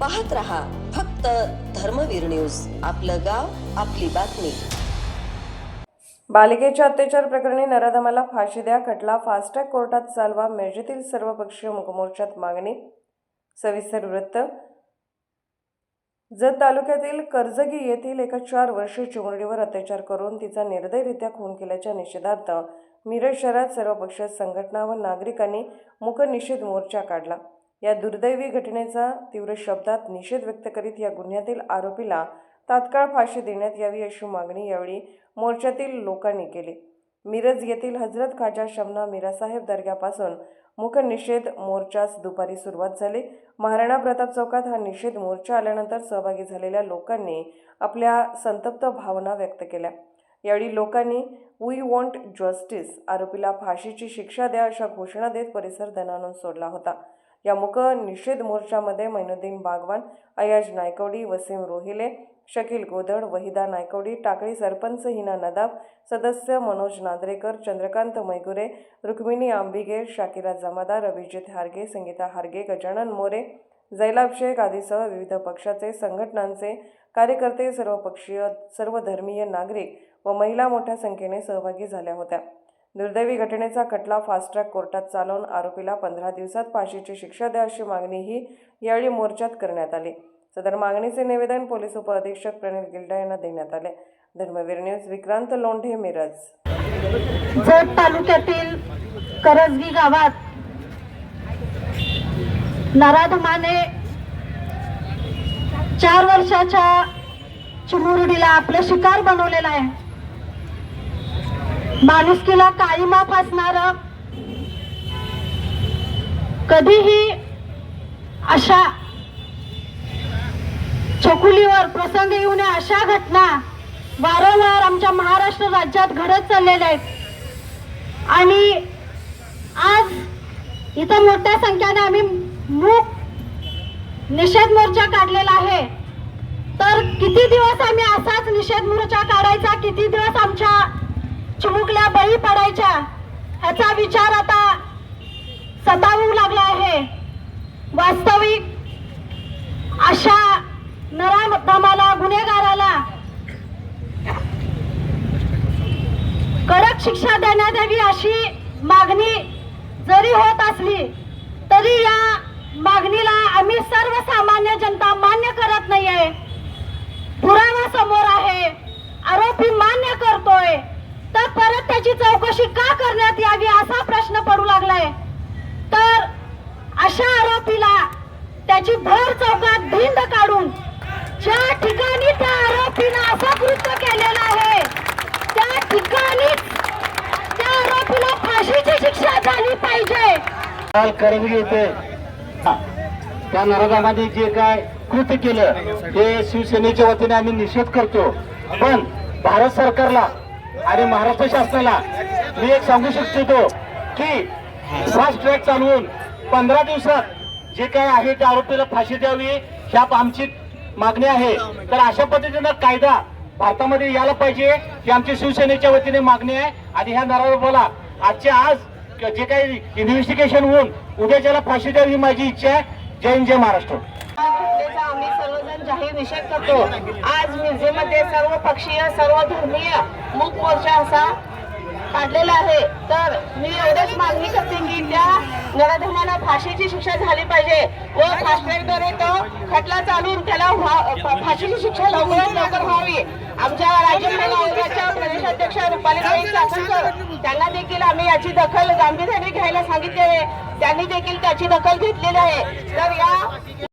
पाहत रहा फक्त धर्मवीर न्यूज. आपलं गाव आपली बातमी. बालिकेच्या अत्याचार प्रकरणी नराधमाला फाशी द्या. खटला फास्टॅग कोर्टात चालवा. मिरजेतील सर्वपक्षीय मुकमोर्चात मागणी. सविस्तर वृत्त. जत तालुक्यातील कर्जगी येथील एका चार वर्षीय चिमुरडीवर अत्याचार करून तिचा निर्दयरित्या खून केल्याच्या निषेधार्थ मिरज शहरात सर्वपक्षीय संघटना व नागरिकांनी मुकनिषेध मोर्चा काढला. या दुर्दैवी घटनेचा तीव्र शब्दात निषेध व्यक्त करीत या गुन्ह्यातील आरोपीला तात्काळ फाशी देण्यात यावी अशी मागणी यावेळी मोर्चातील लोकांनी केली. मिरज येथील हजरत खाजा शमना मिरासाहेब दर्ग्यापासून मुख निषेध मोर्चास दुपारी सुरुवात झाली. महाराणा प्रताप चौकात हा निषेध मोर्चा आल्यानंतर सहभागी झालेल्या लोकांनी आपल्या संतप्त भावना व्यक्त केल्या. यावेळी लोकांनी वी वॉन्ट जस्टिस आरोपीला फाशीची शिक्षा द्या अशा घोषणा देत परिसर दणानून सोडला होता. या मुक निषेध मोर्चामध्ये मैनुद्दीन बागवान अयाज नायकवडी वसीम रोहिले शकील गोधड वहिदा नायकवडी टाकळी सरपंच हिना नदाब सदस्य मनोज नांद्रेकर चंद्रकांत मैगुरे रुक्मिणी आंबिगे शाकिरा जमादार अभिजित हारगे संगीता हारगे गजानन मोरे जैलाब शेख आदीसह विविध पक्षाचे संघटनांचे कार्यकर्ते सर्वपक्षीय सर्वधर्मीय नागरिक व महिला मोठ्या संख्येने सहभागी झाल्या होत्या. दुर्दैवी घटनेचा खटला फास्ट ट्रॅक कोर्टात चालवून आरोपीला पंधरा दिवसात फाशीची शिक्षा द्या अशी मागणीही यावेळी मोर्चात करण्यात आली. सदर मागणीचे निवेदन पोलीस उपअधीक्षक प्रणिल गिल्डा यांना देण्यात आले. धर्मवीर न्यूज विक्रांत लोंढे मिरज. जत तालुक्यातील करजगी गावात नराधमाने चार वर्षाच्या चिमुरडीला आपलं शिकार बनवलेला आहे. माणुसकीला काळीमा असणार कधीही अशा चकुलीवर प्रसंग येऊ नये अशा घटना वारंवार आमच्या महाराष्ट्र राज्यात घडत चाललेल्या आहेत. आणि आज इथं मोठ्या संख्येने आम्ही मूक निषेध मोर्चा काढलेला आहे. तर किती दिवस आम्ही असाच निषेध मोर्चा काढायचा? किती दिवस आमच्या चिमुकल्या बळी पडायच्या. ह्याचा विचार आता सतावू लागला आहे. वास्तविक अशा नराधमाला गुन्हेगाराला कडक शिक्षा देण्यात यावी अशी मागणी जरी होत असली तरी या मागणीला आम्ही सर्वसामान्य जनता मान्य करत नाहीये. पुरावा समोर आहे. आरोपी मान्य करतोय. परत त्याची चौकशी का करण्यात यावी असा प्रश्न पडू लागलाय. तर अशा आरोपीला त्याची भर चौकात भिंड काढून ज्या ठिकाणी त्या आरोपीनं असं कृत्य केलेलं आहे त्या ठिकाणी त्या आरोपीला फाशीची शिक्षा झाली पाहिजे. काल करंजी त्या नरकामध्ये जे काय कृत्य केलं ते शिवसेनेच्या वतीने आम्ही निषेध करतो. पण भारत सरकारला आणि महाराष्ट्र शासनाला मी एक सांगू शकतो की फास्ट ट्रॅक चालवून पंधरा दिवसात जे काय आहे त्या आरोपीला फाशी द्यावी ह्या आमची मागणी आहे. तर अशा पद्धतीनं कायदा भारतामध्ये यायला पाहिजे ही आमची शिवसेनेच्या वतीने मागणी आहे. आणि ह्या नरारोपाला आजच्या आज जे काही इन्व्हेस्टिगेशन होऊन उद्या ज्याला फाशी द्यावी ही माझी इच्छा आहे. जय हिंद जय महाराष्ट्र. घटनेचा आम्ही सर्वजण जाहीर निषेध करतो. आज मिरजेमध्ये सर्व पक्षीय सर्व धर्मीय मूक मोर्चा असा काढलेला आहे. तर मी एवढंच मागणी करते की त्या नराधमाला फाशीची शिक्षा झाली पाहिजे व फास्ट्रॅकद्वारे तो खटला चालून त्याला फाशीची शिक्षा लवकरात लवकर व्हावी. आमच्या राज्य महिला प्रदेशाध्यक्ष रुपालीबाई चाकणकर त्यांना देखील आम्ही याची दखल गांभीर्याने घ्यायला सांगितले आहे. त्यांनी देखील त्याची दखल घेतलेली आहे. तर या